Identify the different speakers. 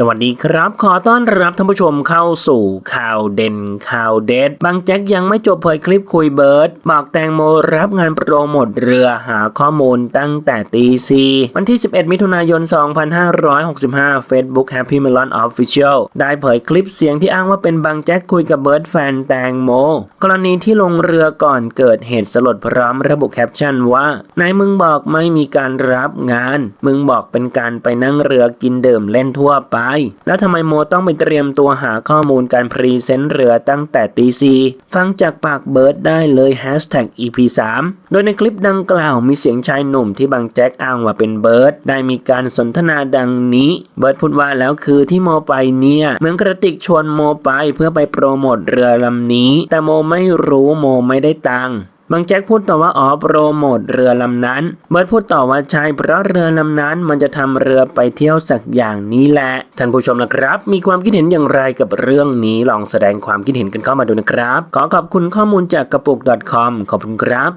Speaker 1: สวัสดีครับ ขอต้อนรับท่านผู้ชมเข้าสู่ข่าวเด่นข่าวเด็ด บางแจ็คยังไม่จบเผยคลิปคุยเบิร์ด บอกแตงโมรับงานโปรโมทเรือหาข้อมูลตั้งแต่ตีซีวันที่ 11 มิถุนายน 2565 Facebook Happy Melon Official ได้เผยคลิปเสียงที่อ้างว่าเป็นบางแจ็คคุยกับเบิร์ดแฟนแตงโม กรณีที่ลงเรือก่อนเกิดเหตุสลดพร้อมระบุแคปชั่นว่านายมึงบอกไม่มีการรับงาน มึงบอกเป็นการไปนั่งเรือกินดื่มเล่นทั่วไปแล้วทำไมโมต้องไปเตรียมตัวหาข้อมูลการพรีเซนต์เรือตั้งแต่ตีซีฟังจากปากเบิร์ดได้เลย Hashtag EP 3 โดยในคลิปดังกล่าวมีเสียงชายหนุ่มที่บางแจ็คอ้างว่าเป็นเบิร์ดได้มีการสนทนาดังนี้ เบิร์ดพูดว่าแล้วคือที่โมไปเนี่ยเหมือนกระติกชวนโมไปเพื่อไปโปรโมทเรือลำนี้ แต่โมไม่รู้โมไม่ได้ตังค์ บางแจ็คพูดต่อว่าอ๋อโปรโมทเรือลำนั้น เบิร์ดพูดต่อว่าใช่เพราะเรือลำนั้นมันจะทำเรือไปเที่ยวสักอย่างนี้แหละ ท่านผู้ชมนะครับ มีความคิดเห็นอย่างไรกับเรื่องนี้ลองแสดงความคิดเห็นกันเข้ามาดูนะครับ ขอขอบคุณข้อมูลจากกระปุก .com ขอบคุณครับ